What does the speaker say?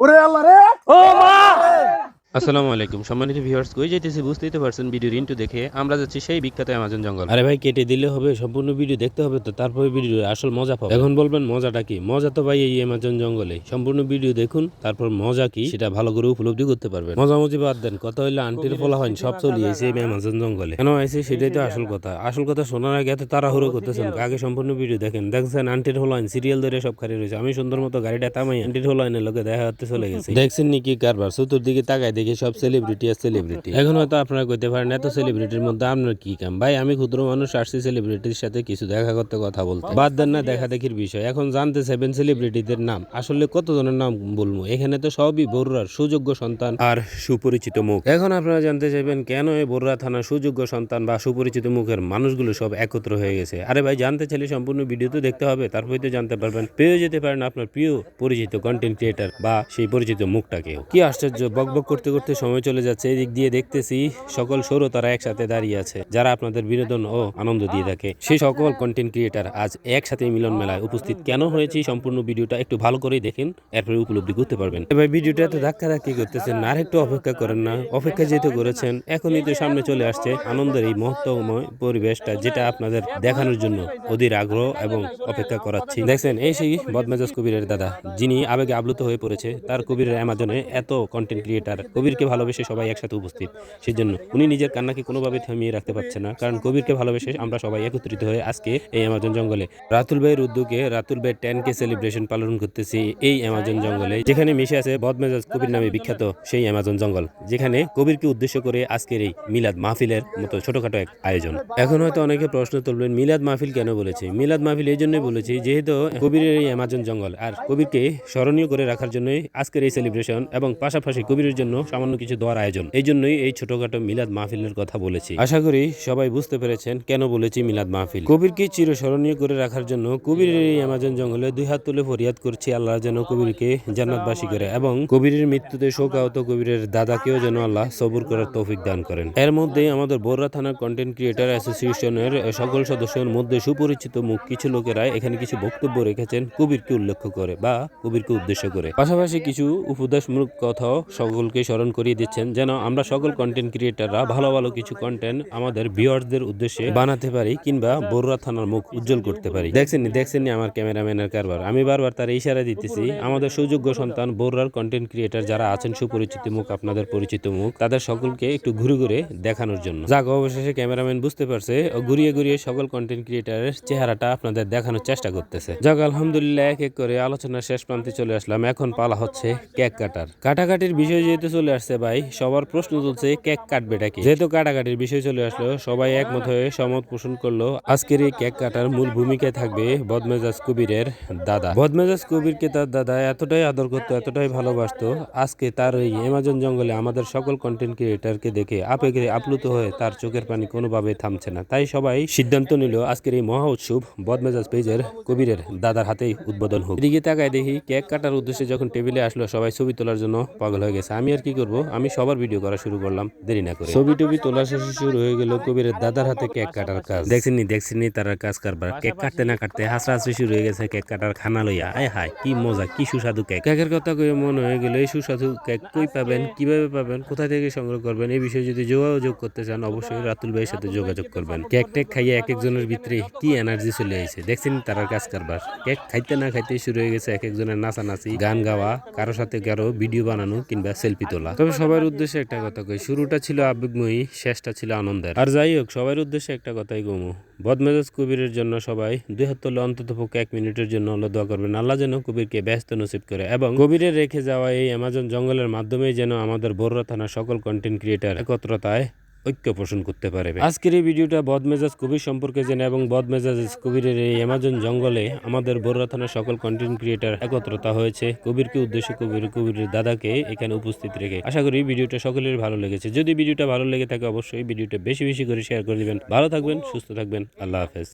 ওরে আল্লাহ রে। ও মা! আসসালামু আলাইকুম। সম্মানিত ভিউয়ার্স কই যাইতেছি বুঝতেই তো পারছেন ভিডিওর ইন্টু দেখে। আমরা যাচ্ছি সেই বিখ্যাত অ্যামাজন জঙ্গল। আরে ভাই কেটে দিলে হবে সম্পূর্ণ ভিডিও দেখতে হবে তো তারপরে ভিডিও আসল মজা পাবো। এখন বলবেন মজাটা কি? মজা তো ভাই এই অ্যামাজন জঙ্গলে। সম্পূর্ণ ভিডিও দেখুন তারপর মজা কি? সেটা ভালো করে উপলব্ধি করতে পারবেন। মজামজি বাদ দেন কথা হইলে আন্টির ফলা হয় সব চলিয়ে এই অ্যামাজন জঙ্গলে। কেন আইসে সেটাই তো আসল কথা? আসল কথা শোনার আগে এত তাড়াহুড়ো করতেছেন আগে সম্পূর্ণ ভিডিও দেখেন। দেখছেন আন্টির হলো সিরিয়াল ধরে সব খালি রয়েছে। আমি সুন্দর মতো গাড়িটা তামাই আন্টির হলো আইনের লোকে দেখা হতে চলে গেছে। দেখছেন নি কি কারবার? চতুর্দিকে তাকায় দেখি সব সেলিব্রিটি আর সেলিব্রিটি এখন হয়তো আপনারা কইতে পারেন, এত সেলিব্রিটির মধ্যে আপনার কি কাম? ভাই, আমি ক্ষুদ্র মানুষ, আসছি সেলিব্রিটির সাথে কিছু দেখা করতে, কথা বলতে। বাদ দেন না দেখা দেখির বিষয়। এখন জানতে চাইবেন সেলিব্রিটিদের নাম। আসলে কতজনের নাম বলব? এখানে তো সবই বড়ুরার সুযোগ্য সন্তান আর সুপরিচিত মুখ। এখন আপনারা জানতে চাইবেন, কেন এই বড়ুরা থানার সুযোগ্য সন্তান বা সুপরিচিত মুখের মানুষগুলো সব একত্র হয়ে গেছে? আরে ভাই, জানতে চাইলে সম্পূর্ণ ভিডিও তো দেখতে হবে তারপরে তো জানতে পারবেন। পেয়ে যেতে পারেন আপনার প্রিয় পরিচিত কন্টেন্ট ক্রিয়েটার বা সেই পরিচিত মুখটাকেও। কি আশ্চর্য, বক বক করতে করতে সময় চলে যাচ্ছে এই দিক দিয়ে দেখতেছি সকল সৌর তারা একসাথে দাঁড়িয়ে আছে, যারা আপনাদের বিনোদন ও আনন্দ দিয়ে থাকে। সেই সকল কন্টেন্ট ক্রিয়েটার আজ একসাথে মিলন মেলায় উপস্থিত। কেন হয়েছে সম্পূর্ণ ভিডিওটা একটু ভালো করেই দেখেন, এরপরে উপলব্ধি করতে পারবেন। এবার ভিডিওটা তো ধাক্কা ধাক্কি করতেছেন, আর একটু অপেক্ষা করেন না। অপেক্ষা যেহেতু করেছেন, এখনই তো সামনে চলে আসছে আনন্দের এই মহত্বময় পরিবেশটা, যেটা আপনাদের দেখানোর জন্য অধীর আগ্রহ এবং অপেক্ষা করাচ্ছি। দেখছেন, এই সেই বদমেজাজ কবিরের দাদা, যিনি আবেগে আপ্লুত হয়ে পড়েছে, তার কবিরের অ্যামাজনে এত কন্টেন্ট ক্রিয়েটার কবিরকে ভালোবেসে সবাই একসাথে উপস্থিত। সেই জন্য উনি নিজের কান্নাকে কোনোভাবে থামিয়ে রাখতে পারছে না। কারণ কবিরকে ভালোবেসে আমরা সবাই একত্রিত হয়ে আজকে এই অ্যামাজন জঙ্গলে রাতুল ভাইয়ের উদ্যোগে রাতুল ভাই টেন কে সেলিব্রেশন পালন করতেছি এই অ্যামাজন জঙ্গলে, যেখানে মিশে আছে বদমেজাজ কবির নামে বিখ্যাত সেই অ্যামাজন জঙ্গল, যেখানে কবিরকে উদ্দেশ্য করে আজকের এই মিলাদ মাহফিলের মতো ছোটখাটো এক আয়োজন। এখন হয়তো অনেকে প্রশ্ন তুলবেন, মিলাদ মাহফিল কেন বলেছে? মিলাদ মাহফিল এই জন্যই বলেছি যেহেতু কবিরের এই অ্যামাজন জঙ্গল, আর কবিরকে স্মরণীয় করে রাখার জন্যই আজকের এই সেলিব্রেশন এবং পাশাপাশি কবিরের জন্য সামান্য কিছু দেওয়ার আয়োজন। এই জন্যই এই ছোটখাটো মিলাদ মাহফিলের কথা বলেছি। আশা করি সবাই বুঝতে পেরেছেন কেন বলেছি মিলাদ মাহফিল। কবিরকে চিরস্মরণীয় করে রাখার জন্য কবিরের এই অ্যামাজন জঙ্গলে দুই হাত তুলে ফরিয়াদ করছি আল্লাহ যেন কবিরকে জান্নাতবাসী করে এবং কবিরের মৃত্যুতে শোকাহত কবিরের দাদাকেও যেন আল্লাহ সবুর করার তৌফিক দান করেন। এর মধ্যে আমাদের বোররা থানার কন্টেন্ট ক্রিয়েটার অ্যাসোসিয়েশনের সকল সদস্যের মধ্যে সুপরিচিত মুখ কিছু লোকেরা এখানে কিছু বক্তব্য রেখেছেন কবিরকে উল্লেখ করে বা কবিরকে উদ্দেশ্য করে। পাশাপাশি কিছু উপদেশমূলক কথাও সকলকে স্মরণ করিয়ে দিচ্ছেন, যেন আমরা সকল কন্টেন্ট ক্রিয়েটাররা ভালো ভালো কিছু কন্টেন্ট আমাদের ভিউয়ার্সদের উদ্দেশ্যে বানাতে পারি কিংবা বড়ুয়া থানার মুখ উজ্জ্বল করতে পারি। দেখছেননি দেখছেননি আমার ক্যামেরাম্যানের কারবার? আমি বারবার তার ইশারা দিতেছি, আমাদের সুযোগ্য সন্তান বড়ুয়ার কন্টেন্ট ক্রিয়েটার যারা আছেন, সুপরিচিত মুখ, আপনাদের পরিচিত মুখ, তাদের সকলকে একটু ঘুরে ঘুরে দেখানোর জন্য। যাক, অবশেষে ক্যামেরাম্যান বুঝতে পারছে, ও ঘুরিয়ে ঘুরিয়ে সকল কন্টেন্ট ক্রিয়েটারের চেহারাটা আপনাদের দেখানোর চেষ্টা করতেছে। যাক, আলহামদুলিল্লাহ, এক এক করে আলোচনার শেষ প্রান্তে চলে আসলাম। এখন পালা হচ্ছে কেক কাটার। কাটাকাটির বিষয় যেহেতু চলে আসছে ভাই। সবার প্রশ্ন তুলছে কেক কাটবেটা কি যেহেতু কাটাকাটির বিষয় চলে আসলো, সবাই একমত হয়ে সমত পোষণ করল, আজকের এই কেক কাটার মূল ভূমিকায় থাকবে বদমেজাজ কবিরের দাদা। বদমেজাজ কবিরকে তার দাদা এতটাই আদর করতো, এতটাই ভালোবাসতো, আজকে তার ওই অ্যামাজন জঙ্গলে আমাদের সকল কন্টেন্ট ক্রিয়েটারকে দেখে আবেগে আপ্লুত হয়ে তার চোখের পানি কোনোভাবে থামছে না। তাই সবাই সিদ্ধান্ত নিল, আজকের এই মহা উৎসব বদমেজাজ পেজের কবিরের দাদার হাতেই উদ্বোধন হোক। এদিকে তাকায় দেখি, কেক কাটার উদ্দেশ্যে যখন টেবিলে আসলো, সবাই ছবি তোলার জন্য পাগল হয়ে গেছে। আমি আর কি করব? আমি সবার ভিডিও করা শুরু করলাম দেরি না করে। ছবি টবি তোলা শেষে শুরু হয়ে গেল কবিরের দাদার হাতে কেক কাটার কাজ। দেখছেনি দেখছেনি তার কাজ কারবার। কেক কাটতে না কাটতে হাসরাহাসি শুরু হয়ে গেছে কেক কাটার খানা লইয়া। আয় হায় কি মজা কি সুস্বাদু কেক। কেকের কথা কয়ে মনে হয়ে গেল এই সুস্বাদু কেক কই পাবেন কীভাবে পাবেন কোথা থেকে সংগ্রহ করবেন এই বিষয়ে যদি যোগাযোগ করতে চান অবশ্যই রাতুল ভাইয়ের সাথে যোগাযোগ করবেন। কেক টেক খাইয়ে এক একজনের ভিতরে কি এনার্জি চলে আইছে দেখছেন তার কাজ কারবার? কেক খাইতে না খাইতে শুরু হয়ে গেছে এক একজনের নাচানাচি গান গাওয়া কারও সাথে কারও ভিডিও বানানো কিংবা সেলফি তোলা। তবে সবার উদ্দেশ্যে একটা কথা কই, শুরুটা ছিল আবেগময়ী, শেষটা ছিল আনন্দের। আর যাই হোক, সবার উদ্দেশ্যে একটা কথাই গমু। বদমেজাজ কবিরের জন্য সবাই দুই হাত তোলে অন্তত পক্ষে এক মিনিটের জন্য হলো দোয়া করবেন, আল্লাহ যেন কবিরকে ব্যস্ত নসিব করে এবং কবিরের রেখে যাওয়া এই অ্যামাজন জঙ্গলের মাধ্যমেই যেন আমাদের বড়রা থানা সকল কন্টেন্ট ক্রিয়েটার একত্রতায় ঐক্য পোষণ করতে পারবে। আজকের এই ভিডিওটা বদমেজাজ কবির সম্পর্কে জেনে এবং বদমেজাজ কবিরের এই অ্যামাজন জঙ্গলে আমাদের বড়রা থানার সকল কন্টেন্ট ক্রিয়েটার একত্রতা হয়েছে। কবিরকে উদ্দেশ্য কবির, কবিরের দাদাকে এখানে উপস্থিত রেখে। আশা করি ভিডিওটা সকলের ভালো লেগেছে। যদি ভিডিওটা ভালো লেগে থাকে অবশ্যই ভিডিওটা বেশি বেশি করে শেয়ার করে দিবেন। ভালো থাকবেন, সুস্থ থাকবেন। আল্লাহ হাফেজ।